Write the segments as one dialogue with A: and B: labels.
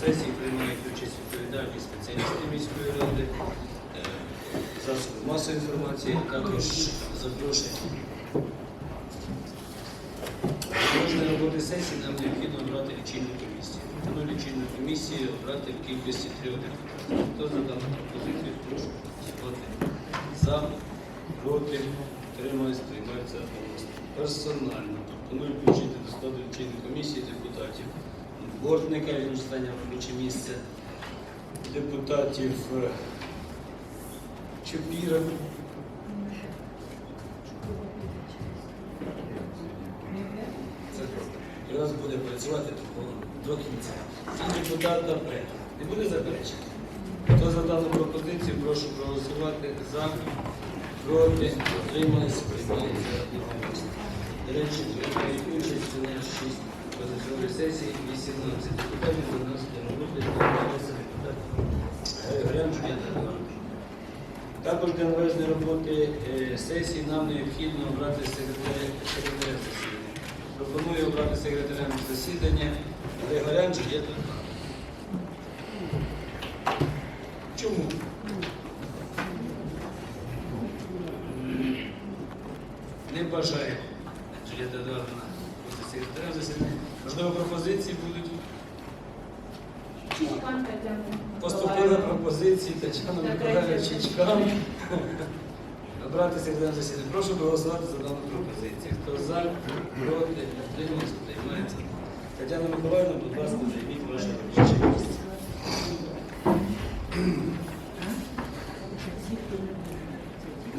A: сесії приймають участь відповідальні спеціалісти міської ради, е, засоби масової інформації, також запрошені. Кожної роботи сесії нам необхідно обрати лічильну комісію. Тому лічильну комісію обрати в кількості трьох депутатів. Хто за пропозицію, прошу голосувати за, проти, тримаюсь, приймається одноголосно. Персонально пропоную включити до складу лічильної комісії депутатів Бортника, він зайняв робоче місце, депутатів е, Чупіра, і нас буде працювати до, кінця. І депутат Добре. Не буде заперечень? Хто за пропозицію, прошу проголосувати за, проти, утрималися, приймається. До речі, приймають участь у нас 6 позачергової сесії, 18 депутатів, 12 нас 12 депутатів. Григорян Жм'ята Іванович. Також для належної роботи е, сесії нам необхідно обрати секретаря засідання. Пропоную обрати секретарем засідання Григорян я Чому? Не бажає Жуліта Едуардовна бути секретарем засідання. Можливо, пропозиції будуть.
B: Чичкан Тетяна.
A: Поступили пропозиції Тетяна Миколаївна Чичкам. Секретарем засідання. Прошу проголосувати за дану пропозицію. Хто за, проти, утримався, приймається. Тетяна Миколаївна, будь ласка, займіть ваше робоче місце.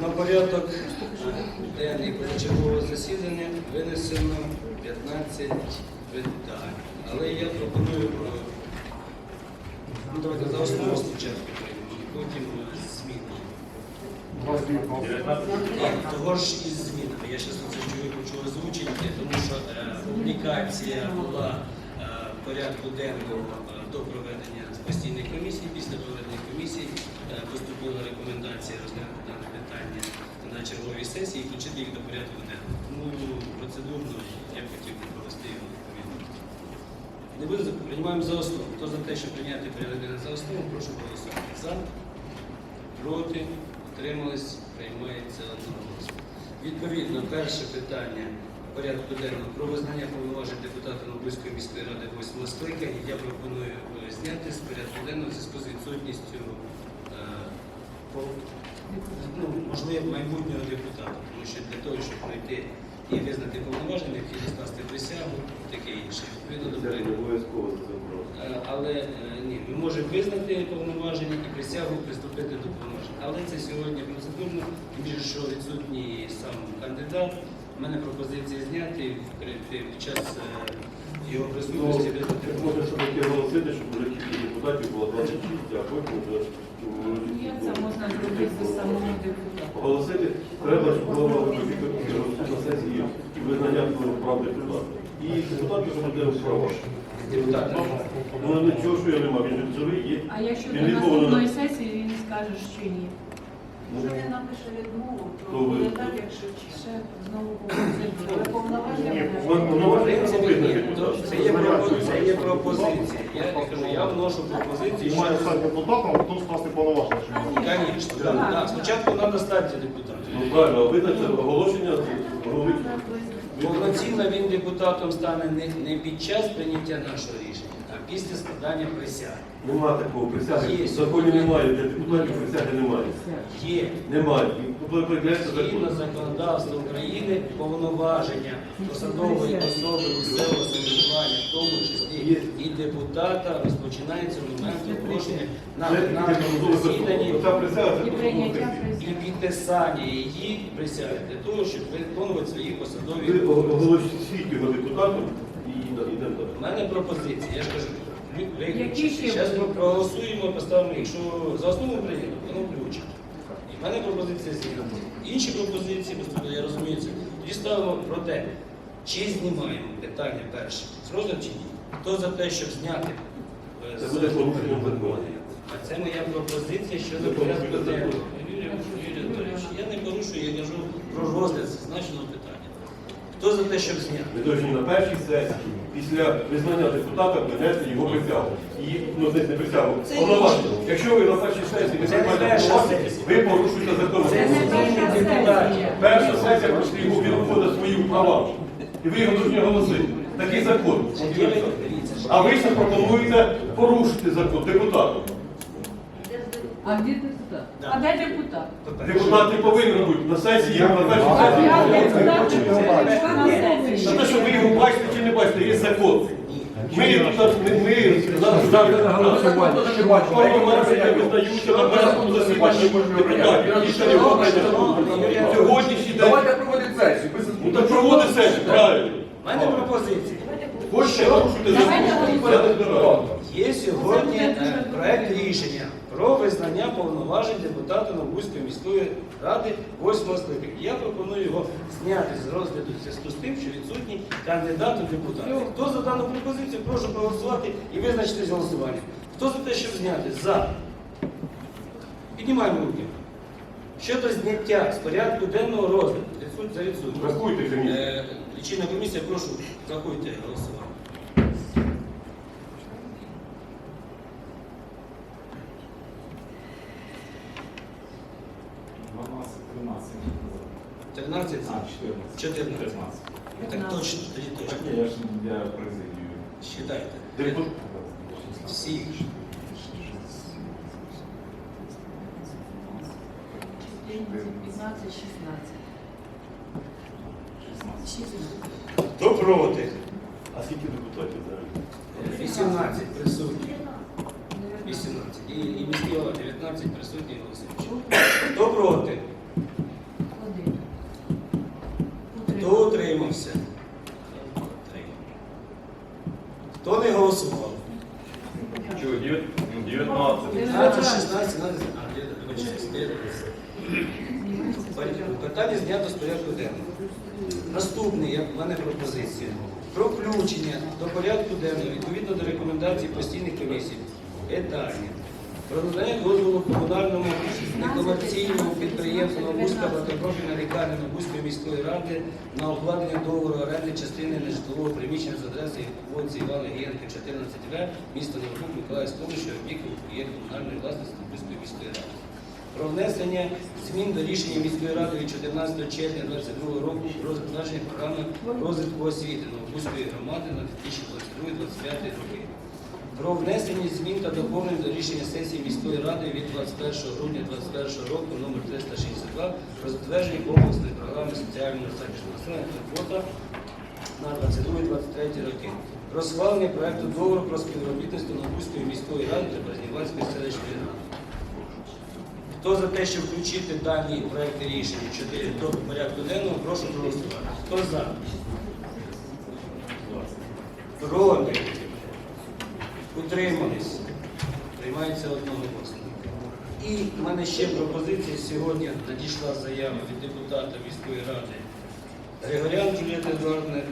A: На порядок денний позачергового засідання винесено 15 питань. Але я пропоную ну, давайте за основу спочатку приймемо, потім е, зміни. Того ж із змінами. Я зараз це чую, хочу озвучити, тому що е, публікація була е, порядку денного е, до проведення постійних комісій. Після проведення комісій е, поступила рекомендація розглянути дане питання на черговій сесії і включити їх до порядку денного. Тому процедурно я хотів би провести його відповідно. Не буде приймаємо за основу. Хто за те, щоб прийняти порядок за основу, прошу голосувати. За, проти, утримались, приймається одноголосно. Відповідно, перше питання порядку денного про визнання повноважень депутата Нобузької міської ради 8 скликання. Я пропоную е, зняти з порядку денного в зв'язку з відсутністю е, ну, можливо майбутнього депутата, тому що для того, щоб пройти і визнати повноваження, необхідно скласти присягу, таке інше. Відповідно до
C: не обов'язково за.
A: Е, Але е, ні, ми можемо визнати повноваження і присягу приступити до повноважень. Але це сьогодні процедурно, тим більше, що відсутній сам кандидат. У мене пропозиція зняти під час е, його
C: Ну,
A: присутності
C: можна все таки оголосити, щоб вже депутатів було 26, а потім вже
B: Ну, це можна зробити самому самого депутата?
C: оголосити, треба, щоб була комісія на сесії і визнання прав депутата. І депутати вже можливо права.
A: Депутат.
C: Ну нічого, що я не мав, він живий є.
B: А якщо
C: Він
B: до наступної сесії він скаже, що ні.
D: Якщо він напише відмову,
C: То
D: буде так, як Шевченко.
B: Ще знову
D: повноваження
C: Ні,
D: буде.
C: повноваження
A: це є пропозиція. Це є пропозиція. Я не кажу, я вношу пропозицію.
E: Він має стати депутатом, а потім скласти повноваження.
A: Звісно, так. так. Спочатку треба стати депутатом.
C: Ну правильно, а видати оголошення голови.
A: Повноцінно він депутатом стане не, під час прийняття нашого рішення, після складання присяги.
C: Нема такого присяги.
A: Є.
C: В законі немає, для депутатів присяги немає.
A: Є
C: Немає.
A: Згідно
C: закон.
A: законодавства України повноваження посадової особи місцевого самоврядування, в тому числі і депутата, розпочинається з моменту оголошення на
C: Це тільки
A: засіданні
C: закон. Присяга це
B: І прийняття
C: посадовий
A: і підписання її присяги для того, щоб виконувати свої посадові.
C: Ви оголосіть його депутатом.
A: У мене пропозиція, я ж кажу, зараз ми проголосуємо, поставимо, якщо за основу прийняти, воно включить. І в мене пропозиція зняти. Інші пропозиції, я розумію це. Тоді ставимо про те, чи знімаємо питання перше з розгляду чи ні. Хто за те, щоб зняти е,
C: Це
A: з-
C: буде порушенням.
A: А це моя пропозиція щодо порядку денного. Юрій Юрій Анатолійович, я не порушую, я кажу про розгляд зазначеного питання. Хто за те, щоб зняти?
C: Ми повинні на першій сесії, після визнання депутата, внести його присягу. І, ну, не, не присягу, повноваження. Якщо ви на першій сесії не приймаєте повноваження, ви порушуєте закон.
A: Це не
B: перша сесія.
C: Перша сесія, після його він входить свої права. І ви його повинні оголосити. Такий закон. А ви ще пропонуєте порушити закон депутату.
B: А депутат? А де депутат?
C: Депутат не повинен бути на сесії, на першій
B: А я
C: сесії.
B: депутат
C: те, що ви його бачите чи не бачите, є закон. Ми на голосування. на. Сьогоднішній день.
F: Давайте проводити сесію.
C: Ну так проводить сесію, правильно.
A: У мене пропозиція.
C: Хочете порушити порядок.
A: Є сьогодні е, проект рішення повноважень депутата Новбузької міської ради 8 скликання. Я пропоную його зняти з розгляду в зв'язку з тим, що відсутній кандидат у депутати. Хто за дану пропозицію, прошу проголосувати і визначитись голосуванням. Хто за те, щоб зняти? За. Піднімаємо руки. Щодо зняття з порядку денного розгляду. Відсуть за відсутність.
C: Рахуйте, комісія.
A: Е, Лічильна комісія, прошу, рахуйте голосування. 13 за.
F: А, 14.
A: 14. Так точно, тоді точно.
F: Так, я ж я президію.
A: Считайте.
C: Депутат.
A: Всі. Хто проти?
C: А скільки депутатів зараз?
A: 18 присутні. 18. І, і міський голова 19 присутні і голосуючі. Хто проти?
B: Один.
A: Хто утримався? Три. Хто не голосував?
E: Чого, 19?
A: 15, 16, 17, а, де- вибачаюсь, 19. Питання знято з порядку денного. Наступне, як в мене пропозиція, про включення до порядку денного відповідно до рекомендацій постійних комісій. Питання. Про надання дозволу комунальному некомерційному підприємству Новобузька багатопрофільна лікарня міської ради на укладення договору оренди частини нежитлового приміщення з адресою вулиці Івана Гієнка, 14В, місто Новобук, Миколаївської області, що об'єкт є комунальної власності Новобузької міської ради про внесення змін до рішення міської ради від 14 червня 2022 року про затвердження програми розвитку освіти Новобузької громади на 2022-2025 роки. Про внесення змін та доповнень до рішення сесії міської ради від 21 грудня 2021 року номер 362 про затвердження комплексної програми соціального захисту населення фото на 22-23 роки. Про схвалення проекту договору про співробітництво Новобузької міської ради та Березнівацької селищної ради. Хто за те, щоб включити дані проекти рішення 4 до порядку денного, прошу проголосувати. Хто за? Проти? Утримались? Приймається одноголосно. І в мене ще пропозиція. Сьогодні надійшла заява від депутата міської ради Григорян Джулієти Едуардовни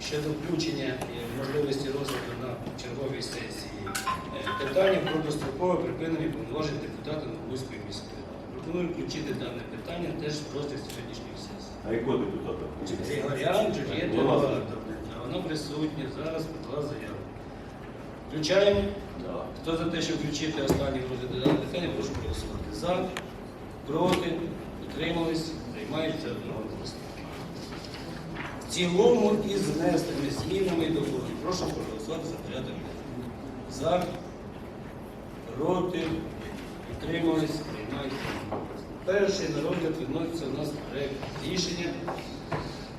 A: щодо включення е, можливості розгляду на черговій сесії е, питання про дострокове припинення повноважень депутата Новобузької міської ради. Пропоную включити дане питання теж в розгляд сьогоднішньої сесії.
C: А якого депутата?
A: Григорян Джулієта. Едуардовна. Вона присутня, зараз подала заяву. Включаємо. Хто за те, щоб включити останній розгляд дане питання, прошу проголосувати. За, проти, утримались, приймається одноголосно. В цілому із внесеними змінами і доповненнями. Прошу проголосувати за порядок. За, проти, утримались, приймається. Перший на розгляд відноситься у нас проект рішення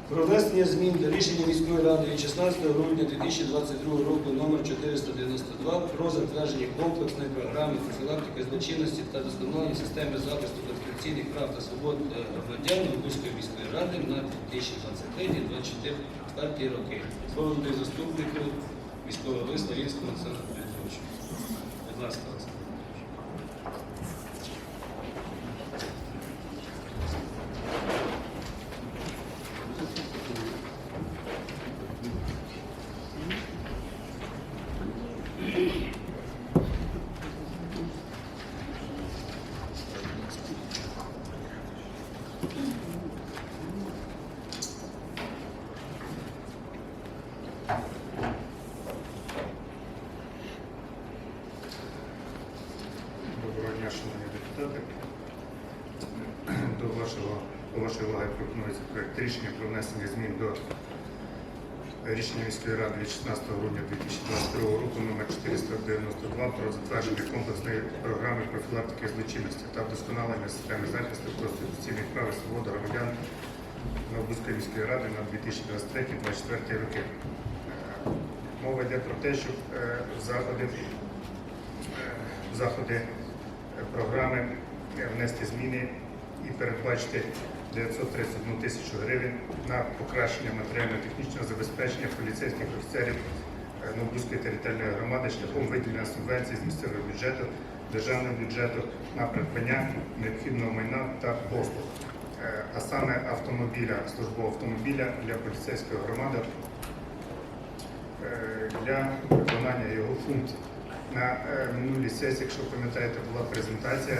A: про внесення змін до рішення міської ради від 16 грудня 2022 року номер 492 про затвердження комплексної програми профілактики злочинності та встановлення системи захисту конституційних прав та свобод е, громадян Луцької міської ради на 2023-2024 роки. Слово заступнику міського голови Славінського Олександра Петровича. Будь ласка,
G: вдосконалення системи захисту конституційних прав і свобод громадян Новобузької міської ради на 2023-2024 роки. Е, Мова йде про те, щоб е, заходи, е, заходи програми внести зміни і передбачити 931 тисячу гривень на покращення матеріально-технічного забезпечення поліцейських офіцерів Новобузької територіальної громади шляхом виділення субвенцій з місцевого бюджету, державного бюджету на придбання необхідного майна та послуг, Е, а саме автомобіля, службового автомобіля для поліцейської громади е, для виконання його функцій. На е, минулій сесії, якщо пам'ятаєте, була презентація.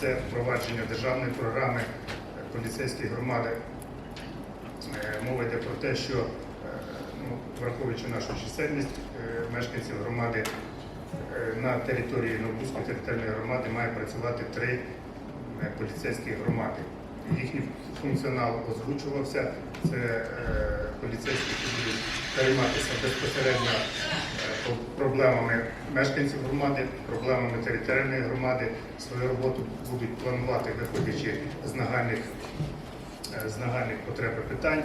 G: Це впровадження державної програми поліцейської громади. Мова йде про те, що ну, враховуючи нашу чисельність мешканців громади на території Новбузької територіальної громади має працювати три е, поліцейські громади. Їхній функціонал озвучувався. Це е, поліцейські, будуть перейматися безпосередньо е, проблемами мешканців громади, проблемами територіальної громади. Свою роботу будуть планувати, виходячи з нагальних, е, з нагальних потреб і питань.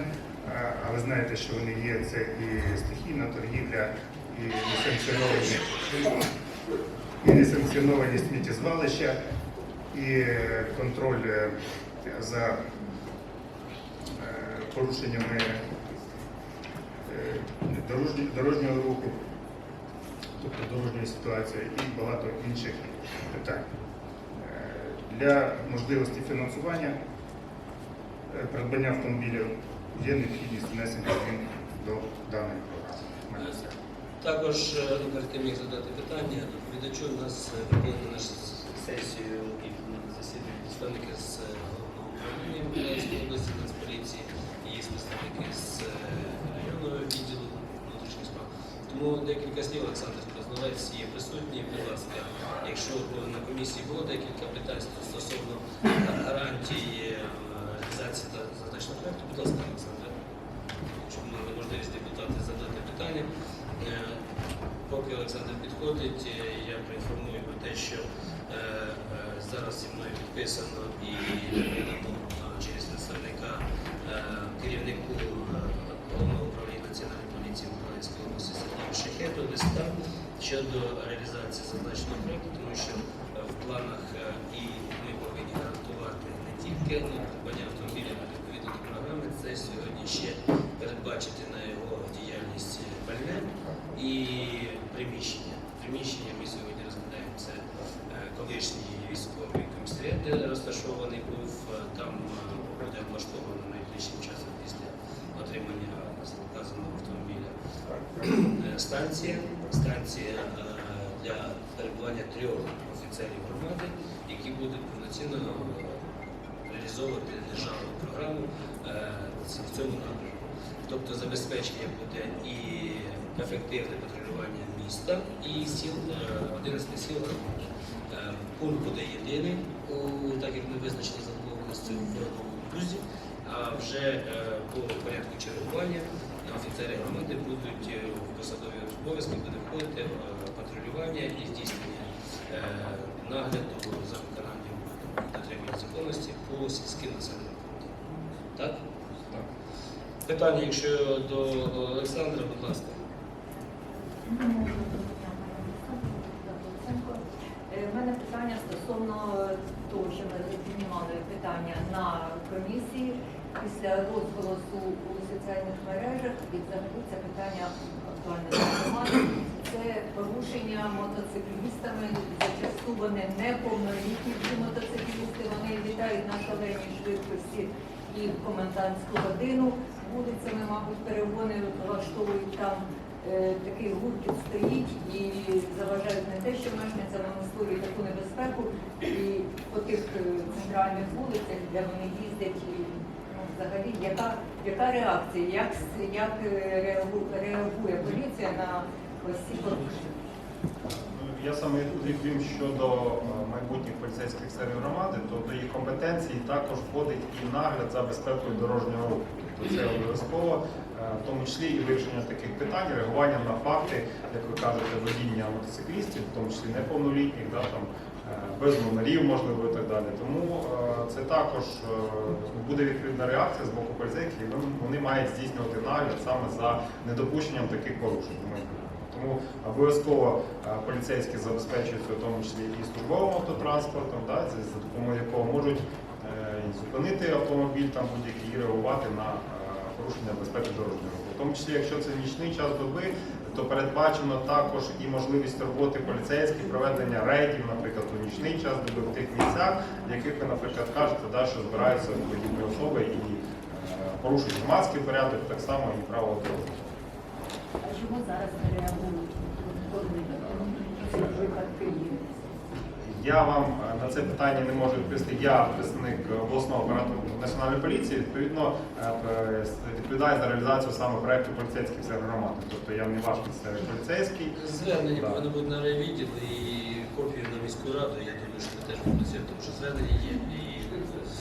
G: Е, А ви знаєте, що вони є це і стихійна торгівля, і несанкціоновані, і несанкціоновані сміттєзвалища, і е, контроль е, за е, порушеннями дорожнього руху, тобто дорожньої ситуації і багато інших питань. Для можливості фінансування придбання автомобілів є необхідність внесення до даної програми.
A: Також е, перед тим, як задати питання, доповідачу у нас е, на нашу сесію і засідання представники з е, головного управління Миколаївської області Нацполіції і є представники з районного відділу внутрішніх справ. Тому декілька слів Олександр Краснодець є присутній. Будь ласка, якщо на комісії було декілька питань стосовно гарантії реалізації та задачного проекту, будь ласка, Олександр. Щоб мали можливість депутати задати питання. Е, Поки Олександр підходить, е, я проінформую про те, що е, зараз зі мною підписано і е, через представника керівнику головного управління Національної поліції Миколаївської області Сергію Шахету листа щодо реалізації зазначеного проєкту, тому що в планах і ми повинні гарантувати не тільки придбання автомобіля а відповідно до програми, це сьогодні ще передбачити на його і приміщення. Приміщення ми сьогодні розглядаємо це е, колишній військовий комісаріат, де розташований був. Е, Там е, буде облаштовано найближчим часом після отримання вказаного автомобіля. Станція, станція для перебування трьох офіцерів громади, які будуть повноцінно реалізовувати державну програму в цьому напрямку. Тобто забезпечення буде і ефективне патрулювання міста і сіл, е, 11 сіл громади. Е, Пункт буде єдиний, так як ми визначили за в Новому Бузі, а вже е, по порядку чергування офіцери громади будуть е, в посадові обов'язки буде входити е, патрулювання і здійснення е, нагляду за виконанням дотримання законності по сільським населеним пунктам. Так? Питання, якщо до Олександра, будь ласка.
B: Е, У мене питання стосовно того, що ми піднімали питання на комісії після розголосу у соціальних мережах і взагалі це питання актуальне. Це порушення мотоциклістами. Зачасту вони неповнолітні ці мотоциклісти. Вони літають на шаленій швидкості і в комендантську годину вулицями, мабуть, перегони влаштовують там. Е, Такий гуркіт стоїть і заважають не те, що мешканцям вони створюють таку небезпеку і по тих е, центральних вулицях, де вони їздять, і, ну, взагалі, яка, яка реакція, як, як е, реагує поліція на ось ці порушення?
H: Я саме відповім щодо майбутніх поліцейських серій громади, то до їх компетенції також входить і нагляд за безпекою дорожнього руху. Тобто це обов'язково, в тому числі і вирішення таких питань, реагування на факти, як ви кажете, водіння мотоциклістів, в тому числі неповнолітніх, да, там, е, без номерів, можливо, і так далі. Тому е, це також е, буде відповідна реакція з боку поліцейських, і вони- мають здійснювати нагляд саме за недопущенням таких порушень. Тому обов'язково е, поліцейські забезпечуються в тому числі і службовим автотранспортом, да, за допомогою якого можуть е, зупинити автомобіль там будь-який і реагувати на е, порушення безпеки дорожнього руху. В тому числі, якщо це нічний час доби, то передбачено також і можливість роботи поліцейських, проведення рейдів, наприклад, у нічний час доби в тих місцях, в яких ви, наприклад, кажете, да, що збираються подібні особи і е, порушують громадський порядок, так само і правила дорожнього.
B: А чому зараз не реагують? Випадки.
H: Я вам е, на це питання не можу відповісти. Я представник обласного апарату національної поліції. Відповідно е, відповідаю за реалізацію саме проекту поліцейських сфер громади. Тобто я не ваш поліцейський.
A: Звернення
H: Так.
A: повинно бути на райвідділ і копію на міську раду. Я думаю, що ви теж будете, тому що звернення є. І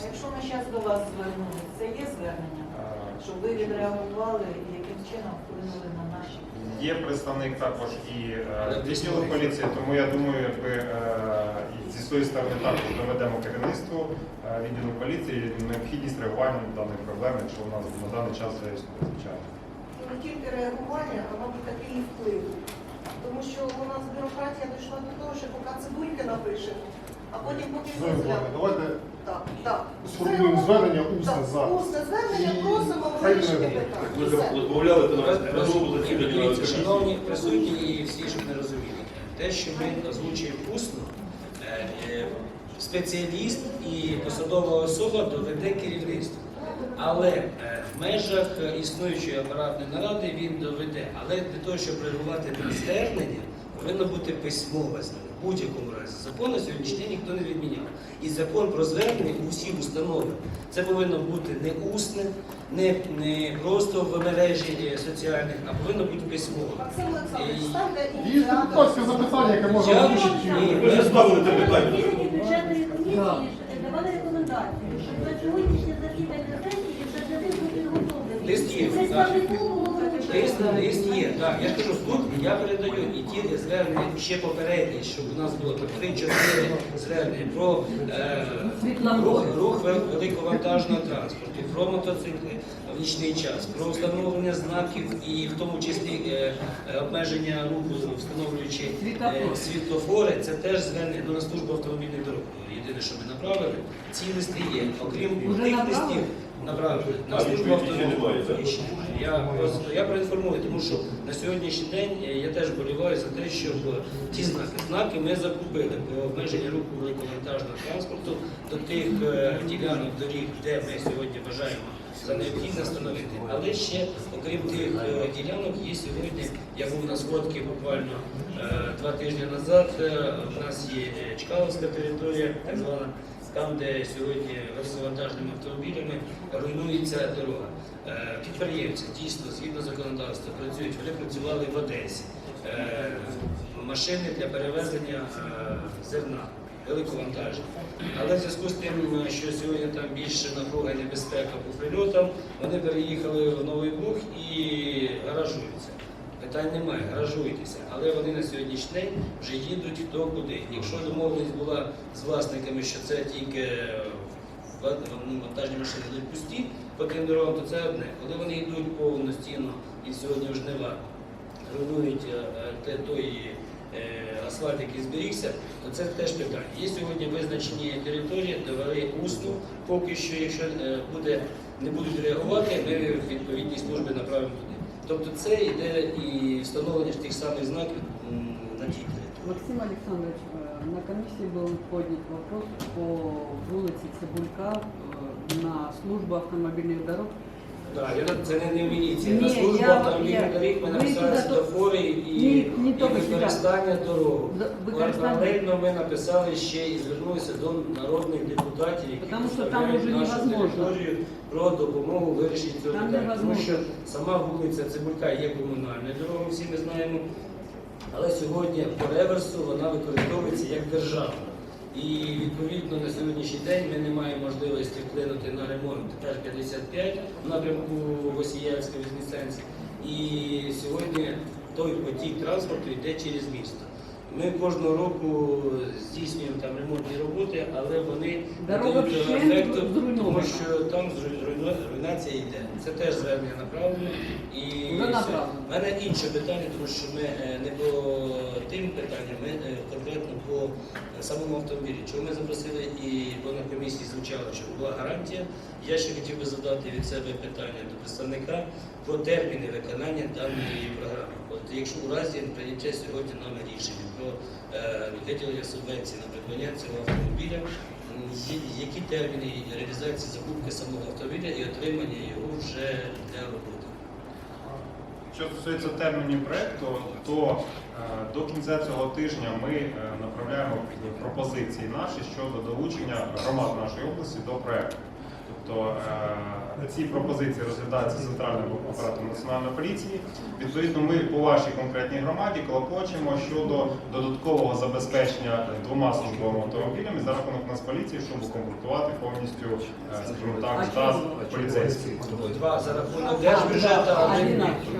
D: якщо ми зараз до вас звернулися, це є звернення,
H: Е,
D: щоб ви відреагували і чином вплинули на наші.
H: Є представник також і е, відділу поліції, тому я думаю, якби е, зі своєї сторони також доведемо керівництву е, відділу поліції необхідність реагування на дані проблеми, якщо у нас на даний час вже існує звичайно.
I: Не тільки реагування, а мабуть такий і вплив. Тому що у нас бюрократія дійшла до того, що поки цибульки напишемо, а потім поки
J: давайте
I: Так, так.
J: сформуємо звернення усне
I: так,
J: зараз.
I: Усне звернення просимо
J: хай
I: вирішити
J: реагує.
I: питання. Все.
C: розмовляли то
A: Дивіться, шановні присутні і всі, щоб не розуміли. Те, що ми озвучуємо усно, е, е, спеціаліст і посадова особа доведе керівництво. Але е, в межах е, існуючої апаратної наради він доведе. Але для того, щоб реагувати на звернення, повинно бути письмове звернення. В будь-якому разі. Закон на сьогоднішній день ніхто не відміняв. І закон про звернення у всі установи. Це повинно бути не усне, не, не просто в мережі е, соціальних, а повинно бути письмово.
I: Максим Олександрович, ставте
J: Є
I: ініціатор.
J: запитання, яке можна озвучити.
A: Ні,
C: Ви вже ставили це питання.
K: Бюджетної комісії давали рекомендації, щоб на сьогоднішнє засідання сесії підготовлений.
A: Лист є,
K: Представнику було
A: Лист, є, так. Я кажу, тут я передаю і ті звернення ще попередні, щоб у нас було по 3-4 звернення про е, рух, рух великовантажного транспорту, про мотоцикли в нічний час, про встановлення знаків і в тому числі е, е, обмеження руху, встановлюючи е, світлофори. Це теж звернення до на службу автомобільних дорог. Єдине, що ми направили, ці листи є. Окрім тих листів, направили на службу дорог. Я просто я проінформую, тому що на сьогоднішній день е, я теж боліваю за те, щоб ті знаки знаки ми закупили про обмеження руху великовантажного транспорту до тих е, ділянок доріг, де ми сьогодні вважаємо за необхідне встановити. Але ще, окрім тих е, ділянок, є сьогодні. Я був на сходці буквально е, два тижні назад. е, У нас є е, Чкаловська територія, так звана. Там, де сьогодні великовантажними автомобілями руйнується дорога. Е, Підприємці дійсно згідно законодавства працюють. Вони працювали в Одесі. Е, Машини для перевезення е, зерна, великовантажні. Але в зв'язку з тим, що сьогодні там більше напруга небезпека по прильотам, вони переїхали в Новий Буг і гаражуються. Питань немає, гаражуйтеся. Але вони на сьогоднішній день вже їдуть хто куди. Якщо домовленість була з власниками, що це тільки е, ва- ну, машини йдуть пусті по тим дорогам, то це одне. Коли вони йдуть повноцінно і сьогодні вже не руйнують е, е, той е, асфальт, який зберігся, то це теж питання. Є сьогодні визначені території, довели усно. Поки що, якщо е, буде, не будуть реагувати, ми відповідні служби направимо туди. Тобто це йде і встановлення ж тих самих знаків м, на тій території.
L: Максим Александрович, э, на комиссии был поднят вопрос по вулиці Цибулька э, на службу автомобильных дорог.
A: Так, я- це не, не міліція. На
L: Ні,
A: службу
L: я-
A: автомобільних
L: я-
A: доріг ми
L: ви
A: написали
L: туди-
A: світлофори і,
L: Ні, ні,
A: і
L: то ви сюди.
A: використання дорог.
L: Д- використання-
A: Паралельно ми написали ще і звернулися до народних депутатів, які
L: Потому що там
A: представляють
L: уже
A: нашу
L: невозможно.
A: про допомогу в вирішенні цього
L: Там
A: питання. Тому що сама вулиця Цибулька є комунальною дорогою, всі ми знаємо. але сьогодні по реверсу вона використовується як державна. І відповідно на сьогоднішній день ми не маємо можливості вплинути на ремонт Р-55 в напрямку Восіянської Вознесенська. І сьогодні той потік транспорту йде через місто. Ми кожного року здійснюємо там ремонтні роботи, але вони не дають ефекту, тому що там руйнація йде. Це теж звернення направлено. І. У мене інше питання, тому що ми е, не по тим питанням, ми е, конкретно по самому автомобілі. Чого ми запросили і бо на комісії звучало, що була гарантія. Я ще хотів би задати від себе питання до представника про терміни виконання даної програми. От якщо у разі прийняття сьогодні нами рішення про е, субвенції на придбання цього автомобіля, які терміни реалізації закупки самого автомобіля і отримання його вже для роботи?
H: Що стосується термінів проекту, то е, до кінця цього тижня ми е, направляємо пропозиції наші щодо долучення громад нашої області до проекту. Тобто ці пропозиції розглядаються центральним апаратом національної поліції. Відповідно, ми по вашій конкретній громаді клопочемо щодо додаткового забезпечення двома службовими автомобілями за рахунок Нацполіції, щоб укомплектувати повністю, е, скажімо так, штат поліцейський.
A: Два за рахунок держбюджету,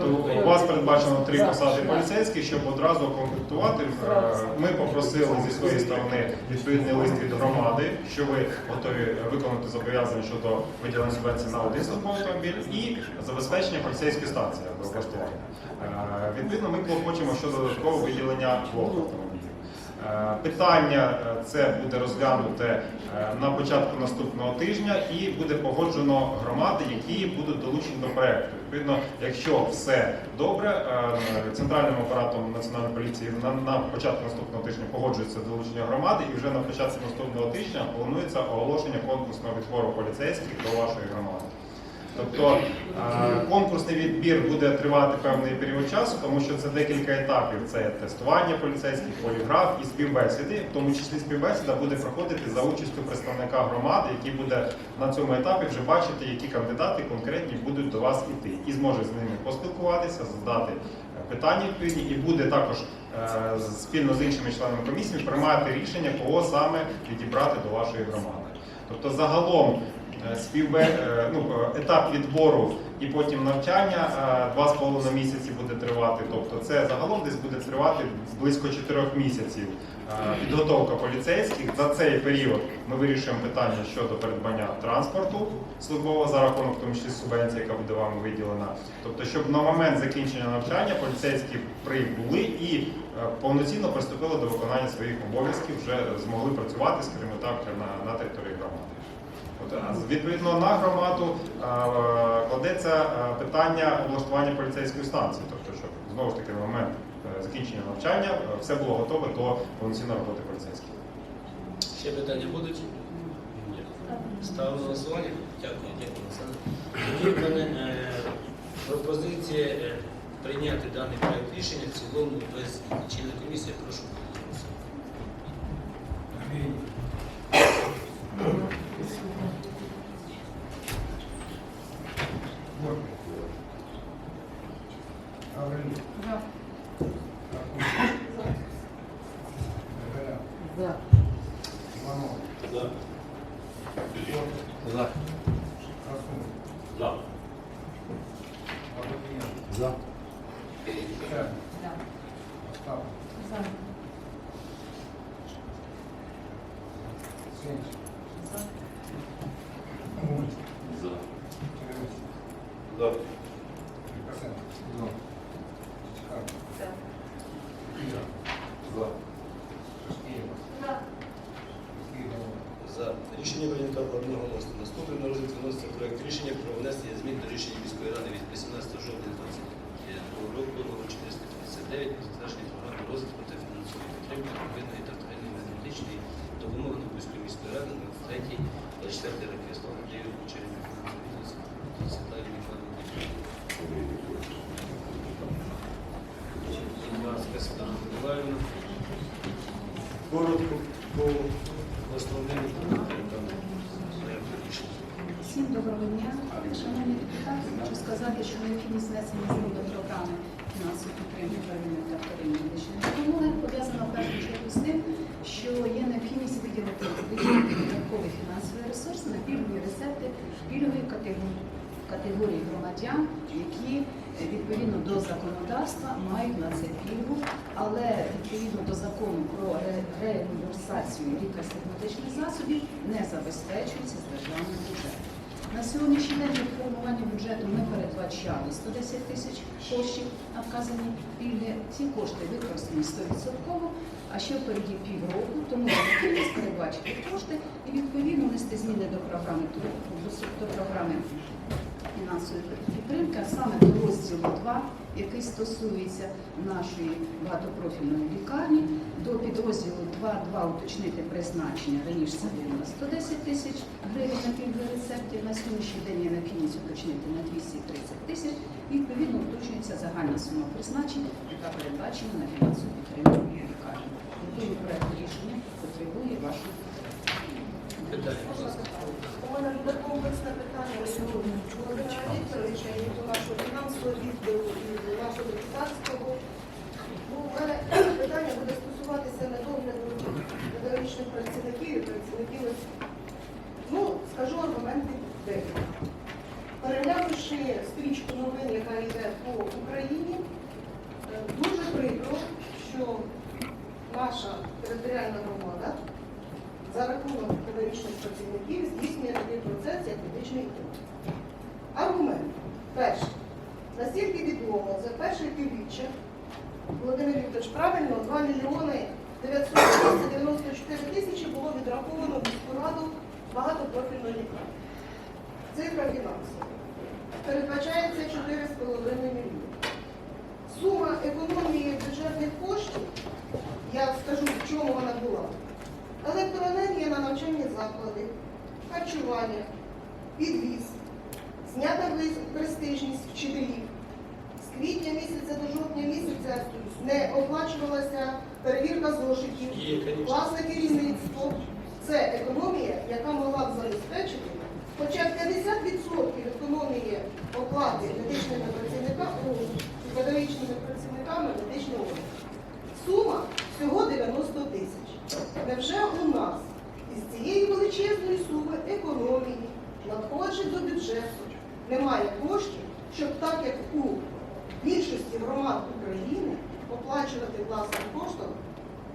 H: Тобто у вас передбачено три посади поліцейських, щоб одразу комплектувати. Е, Ми попросили зі своєї сторони відповідний лист від громади, що ви готові виконати зобов'язання щодо виділення субвенції на лізинг автомобіль і забезпечення поліцейської станції. Е, відповідно, ми хочемо щодо додаткового виділення блоку. Питання е, це буде розглянуте е, на початку наступного тижня і буде погоджено громади, які будуть долучені до проекту. Відповідно, якщо все добре, е, центральним апаратом національної поліції на початку наступного тижня погоджується долучення громади, і вже на початку наступного тижня планується оголошення конкурсного відбору поліцейських до вашої громади. Тобто е, конкурсний відбір буде тривати певний період часу, тому що це декілька етапів. Це тестування поліцейських, поліграф і співбесіди. В тому числі співбесіда буде проходити за участю представника громади, який буде на цьому етапі вже бачити, які кандидати конкретні будуть до вас іти, і зможе з ними поспілкуватися, задати е, питання відповідні, і буде також е, спільно з іншими членами комісії приймати рішення, кого саме відібрати до вашої громади. Тобто загалом співбе, е, ну, е, етап відбору і потім навчання е, два з половиною місяці буде тривати. Тобто це загалом десь буде тривати близько чотирьох місяців. Е, Підготовка поліцейських за цей період ми вирішуємо питання щодо придбання транспорту службового за рахунок, в тому числі субвенції, яка буде вам виділена. Тобто, щоб на момент закінчення навчання поліцейські прибули і е, повноцінно приступили до виконання своїх обов'язків, вже змогли працювати, скажімо так, на, на території громади. А з- Відповідно на громаду е, кладеться е, питання облаштування поліцейської станції, тобто, щоб знову ж таки на момент е, закінчення навчання е, все було готове до повноцінної роботи поліцейських.
A: Ще питання будуть? Ні. Ставимо на голосування? Дякую, дякую, Олександр. Тоді в мене е, пропозиція е, прийняти даний проект рішення в цілому без лічильної комісії. Прошу проголосувати. Внесення змін до рішення міської ради від 18 жовтня 2022 року номер 439 про затвердження програми розвитку та фінансової підтримки первинної та медичної допомоги Нової міської ради на 3 24 роки. Слово даю очередник Світлані Михайловні. Коротко по основним.
M: Всім доброго дня. Шановні депутати, хочу сказати, що необхідність внесення змін до програми фінансової підтримки первинної та вторинної медичної допомоги пов'язана в першу чергу з тим, що є необхідність виділити додатковий фінансовий ресурс на пільгові рецепти пільгової категорії категорії громадян, які е, відповідно до законодавства мають на це пільгу, але відповідно до закону про ре- реімбурсацію лікарських медичних засобів не забезпечується з державного бюджету. На сьогоднішній день при формуванні бюджету ми передбачали 110 тисяч коштів на вказані пільги. Ці кошти використані 100%, а ще впереді півроку, тому необхідність передбачити кошти і відповідно внести зміни до програми до програми фінансової підтримки, а саме до розділу 2, який стосується нашої багатопрофільної лікарні, до підрозділу 2.2 уточнити призначення. Раніше це було 110 тисяч гривень на пільгові рецептів. На сьогоднішній день є необхідність уточнити на 230 тисяч. І, Відповідно, уточнюється загальна сума призначень, яка передбачена на фінансову підтримку лікарні. Тому проект рішення потребує вашої
A: Питання.
I: У мене буде комплексне питання сьогодні Володимира Вікторовича і до вашого фінансового відділу і до нашого депутатського. Ну, питання буде стосуватися недогляду педагогічних працівників і працівників освіти. Ну, скажу аргументи декілька. Переглянувши стрічку новин, яка йде по Україні, е, дуже прикро, що наша територіальна громада за рахунок педагогічних працівників здійснює такий як. Аргумент. Перше. Настільки відомо, за перше півріччя Володимир Вікторович правильно 2 мільйони 994 тисячі було відраховано в міську раду багатопрофільної лікарні. Цифра фінансова. Передбачається 4,5 мільйони. Сума економії бюджетних коштів, я скажу, в чому вона була. Електроенергія на навчальні заклади, харчування, підвіз, знята вис- престижність вчителів. З квітня місяця до жовтня місяця не оплачувалася перевірка зошитів, власне керівництво. Це економія, яка могла б забезпечити хоча б 50% економії оплати медичними працівниками, педагогічними працівниками медичного. Сума всього 90 тисяч. Невже у нас із цієї величезної суми економії, надходжень до бюджету, немає коштів, щоб так як у більшості громад України оплачувати власним коштом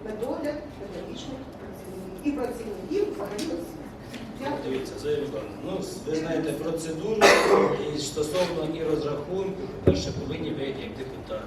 I: медогляд педагогічних працівників і працівників взагалі?
A: Дивіться, Зоя ну, ви знаєте процедуру і стосовно і розрахунку, по-перше, повинні ви, як депутат,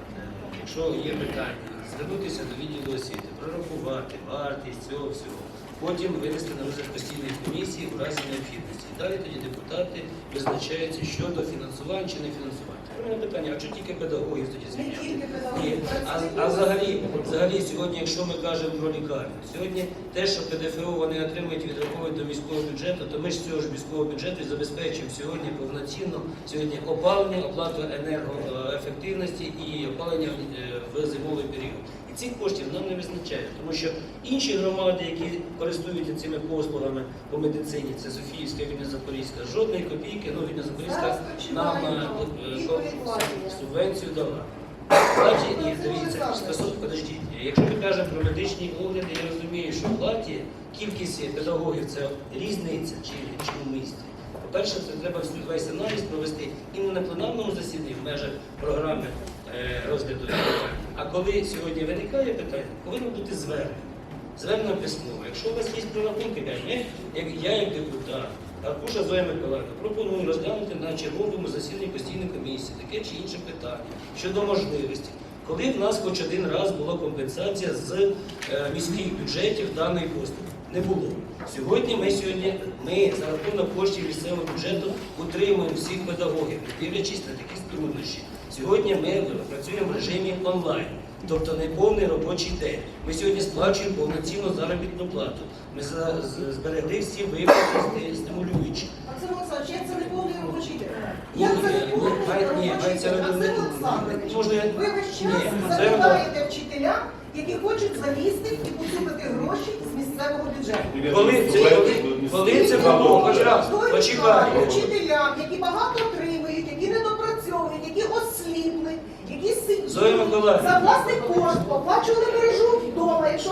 A: якщо є питання, звернутися до відділу освіти, прорахувати вартість цього всього. Потім винести на розгляд постійної комісії у разі необхідності. І далі тоді депутати визначаються щодо фінансування чи не фінансування. У мене питання, а чому тільки педагогів тоді звільняти? Ні, а, а взагалі, взагалі сьогодні, якщо ми кажемо про лікарню, сьогодні те, що ПДФО вони отримують, відраховують до міського бюджету, то ми ж цього ж міського бюджету і забезпечуємо сьогодні повноцінно сьогодні опалення, оплату енергоефективності і опалення е, в зимовий період. Цих коштів нам не визначає, тому що інші громади, які користуються цими послугами по медицині, це Софіївська, Вільна Запорізька, жодної копійки, ну Вільна Запорізька нам
I: починаємо
A: е, е, субвенцію дала. Ні, дивіться, стосовно, подождіть, якщо ми кажемо про медичні огляди, я розумію, що в платі кількість педагогів це різниця чи, чи в місті. По-перше, це треба весь аналіз провести і не на пленарному засіданні в межах програми е, розгляду. А коли сьогодні виникає питання, повинно бути звернення. Звернення письмово. Якщо у вас є прорахунки, ми, як я як депутат, Аркуша Зоя Миколаївна, пропоную розглянути на черговому засіданні постійної комісії таке чи інше питання щодо можливості. Коли в нас хоч один раз була компенсація з е, міських бюджетів даної послуги? Не було. Сьогодні ми сьогодні ми за рахунок коштів місцевого бюджету утримуємо всіх педагогів, дивлячись на такі труднощі. Сьогодні ми працюємо в режимі онлайн, тобто не повний робочий день. Ми сьогодні сплачуємо повноцінну заробітну плату. Ми за- зберегли всі виплати сти- стимулюючі.
I: Максим Олександрович, як це не повний робочий день? Як це не повний робочий
A: це
I: день? Максим Олександрович, ви весь час забираєте вчителям, які хочуть залізти і поцупити гроші з місцевого бюджету.
A: Коли це, було? Хоч раз,
I: вважає вчителям, які багато отримують, які недопрацьовують, які осліпли, які сидять.
A: Миколаївна.
I: За власний кошт оплачували мережу вдома. Якщо